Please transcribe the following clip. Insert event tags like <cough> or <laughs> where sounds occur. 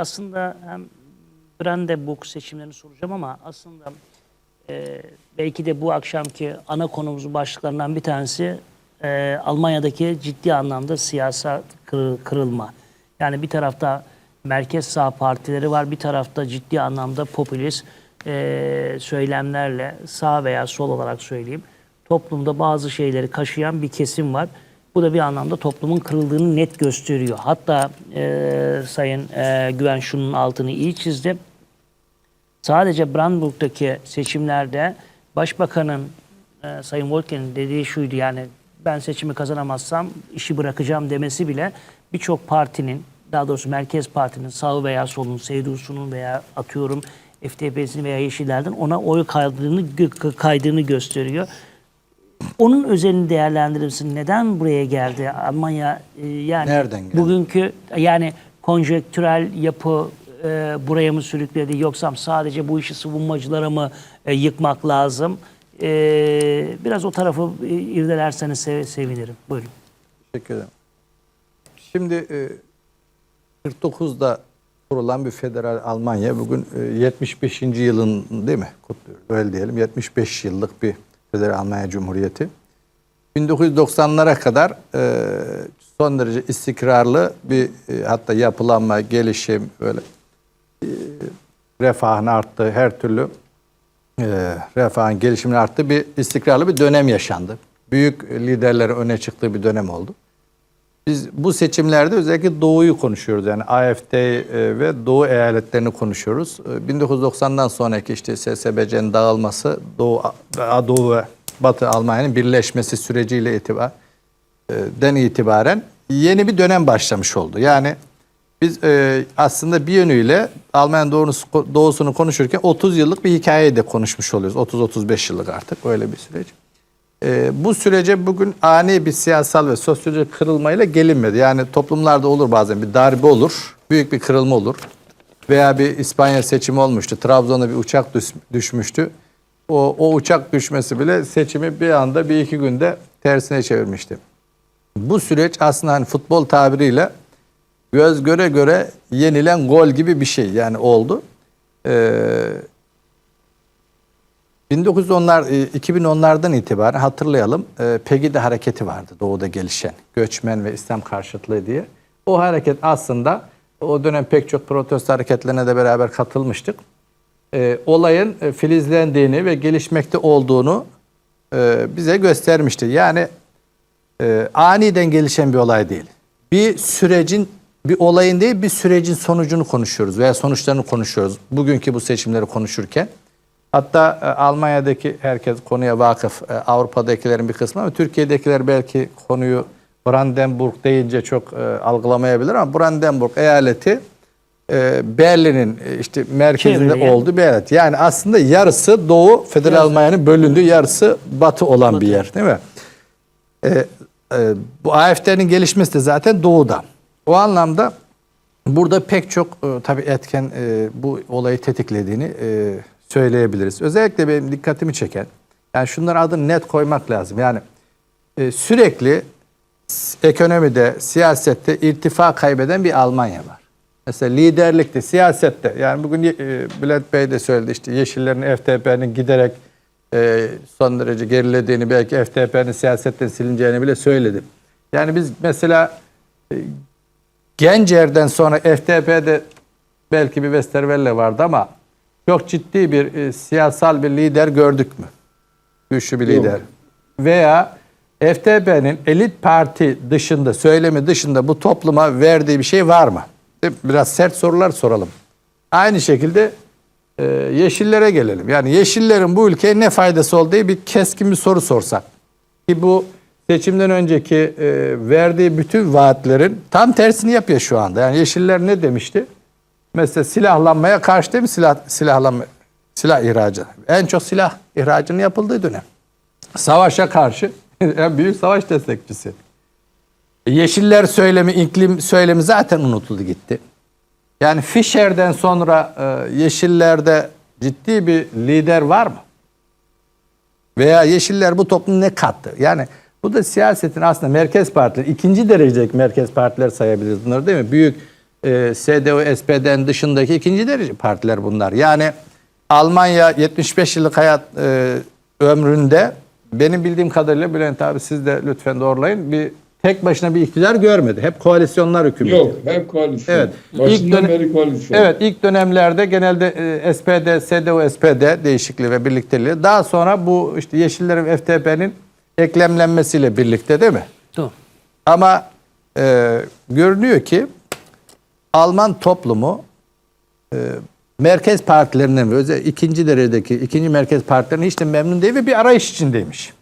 aslında hem Brandenburg seçimlerini soracağım ama aslında e, belki de bu akşamki ana konumuzun başlıklarından bir tanesi e, Almanya'daki ciddi anlamda siyasal kırı- kırılma. Yani bir tarafta merkez sağ partileri var, bir tarafta ciddi anlamda popülist e, söylemlerle sağ veya sol olarak söyleyeyim toplumda bazı şeyleri kaşıyan bir kesim var. Bu da bir anlamda toplumun kırıldığını net gösteriyor. Hatta e, Sayın e, Güven şunun altını iyi çizdi. Sadece Brandenburg'daki seçimlerde Başbakanın e, Sayın Volker'in dediği şuydu yani ben seçimi kazanamazsam işi bırakacağım demesi bile birçok partinin daha doğrusu merkez partinin sağı veya solun, Seydusu'nun veya atıyorum FDP'sinin veya Yeşiller'den ona oy kaydığını, kaydığını gösteriyor. Onun özelini değerlendirir misin? Neden buraya geldi? Almanya e, yani Nereden geldi? bugünkü yani konjektürel yapı e, buraya mı sürükledi yoksa sadece bu işi savunmacılara mı e, yıkmak lazım? E, biraz o tarafı e, irdelerseniz sev- sevinirim. Buyurun. Teşekkür ederim. Şimdi e, 49'da kurulan bir federal Almanya bugün e, 75. yılın değil mi? Kutluyoruz. Öyle diyelim. 75 yıllık bir federal Almanya Cumhuriyeti. 1990'lara kadar e, son derece istikrarlı bir e, hatta yapılanma, gelişim böyle e, refahın arttığı her türlü e, refahın gelişimin arttığı bir istikrarlı bir dönem yaşandı. Büyük liderlerin öne çıktığı bir dönem oldu. Biz bu seçimlerde özellikle Doğu'yu konuşuyoruz. Yani AFD e, ve Doğu eyaletlerini konuşuyoruz. E, 1990'dan sonraki işte SSBC'nin dağılması, Doğu, Doğu ve Batı Almanya'nın birleşmesi süreciyle itibar, e, itibaren yeni bir dönem başlamış oldu. Yani biz e, aslında bir yönüyle Alman doğrusu, doğusunu konuşurken 30 yıllık bir hikayeyi de konuşmuş oluyoruz. 30-35 yıllık artık öyle bir süreç. E, bu sürece bugün ani bir siyasal ve sosyolojik kırılmayla gelinmedi. Yani toplumlarda olur bazen bir darbe olur, büyük bir kırılma olur. Veya bir İspanya seçimi olmuştu. Trabzon'a bir uçak düş- düşmüştü. O, o uçak düşmesi bile seçimi bir anda bir iki günde tersine çevirmişti. Bu süreç aslında hani futbol tabiriyle göz göre göre yenilen gol gibi bir şey yani oldu. Ee, 1910'lar, e, 2010'lardan itibaren hatırlayalım e, Pegida hareketi vardı doğuda gelişen göçmen ve İslam karşıtlığı diye. O hareket aslında o dönem pek çok protesto hareketlerine de beraber katılmıştık. E, olayın e, filizlendiğini ve gelişmekte olduğunu e, bize göstermişti. Yani e, aniden gelişen bir olay değil. Bir sürecin, bir olayın değil bir sürecin sonucunu konuşuyoruz veya sonuçlarını konuşuyoruz. Bugünkü bu seçimleri konuşurken. Hatta e, Almanya'daki herkes konuya vakıf, e, Avrupa'dakilerin bir kısmı ama Türkiye'dekiler belki konuyu Brandenburg deyince çok e, algılamayabilir ama Brandenburg eyaleti e, Berlin'in e, işte merkezinde Çevreye. olduğu bir eyalet. Yani aslında yarısı Doğu Federal Almanya'nın bölündüğü, yarısı Batı olan bir yer değil mi? E, e, bu AFD'nin gelişmesi de zaten doğuda. O anlamda burada pek çok e, tabii etken e, bu olayı tetiklediğini e, söyleyebiliriz. Özellikle benim dikkatimi çeken, yani şunların adını net koymak lazım. Yani e, sürekli ekonomide, siyasette irtifa kaybeden bir Almanya var. Mesela liderlikte, siyasette yani bugün e, Bülent Bey de söyledi işte Yeşillerin, FDP'nin giderek e, son derece gerilediğini belki FDP'nin siyasetten silineceğini bile söyledi. Yani biz mesela e, Gencer'den sonra FDP'de belki bir Westerwelle vardı ama çok ciddi bir e, siyasal bir lider gördük mü? Güçlü bir lider. Veya FDP'nin elit parti dışında, söylemi dışında bu topluma verdiği bir şey var mı? Biraz sert sorular soralım. Aynı şekilde e, Yeşillere gelelim. Yani Yeşillerin bu ülkeye ne faydası olduğu bir keskin bir soru sorsak. Ki bu seçimden önceki e, verdiği bütün vaatlerin tam tersini yapıyor şu anda. Yani Yeşiller ne demişti? Mesela silahlanmaya karşı değil mi silah, silahlanma, silah ihracı? En çok silah ihracının yapıldığı dönem. Savaşa karşı <laughs> en büyük savaş destekçisi. Yeşiller söylemi, iklim söylemi zaten unutuldu gitti. Yani Fischer'den sonra e, Yeşiller'de ciddi bir lider var mı? Veya Yeşiller bu toplum ne kattı? Yani bu da siyasetin aslında merkez partiler, ikinci derecedeki merkez partiler sayabiliriz bunları değil mi? Büyük e, CDU, SPD'nin dışındaki ikinci derece partiler bunlar. Yani Almanya 75 yıllık hayat e, ömründe benim bildiğim kadarıyla Bülent abi siz de lütfen doğrulayın. Bir tek başına bir iktidar görmedi. Hep koalisyonlar hükümeti. Yok, hep koalisyon. Evet. İlk Başından dönem- beri koalisyon. Evet ilk dönemlerde genelde e, SPD, CDU, SPD değişikliği ve birlikteliği. Daha sonra bu işte Yeşillerin ve FTP'nin eklemlenmesiyle birlikte değil mi? Doğru. Ama e, görünüyor ki Alman toplumu e, merkez partilerinden ve özel ikinci derecedeki ikinci merkez partilerinin hiç de memnun değil ve bir arayış içindeymiş.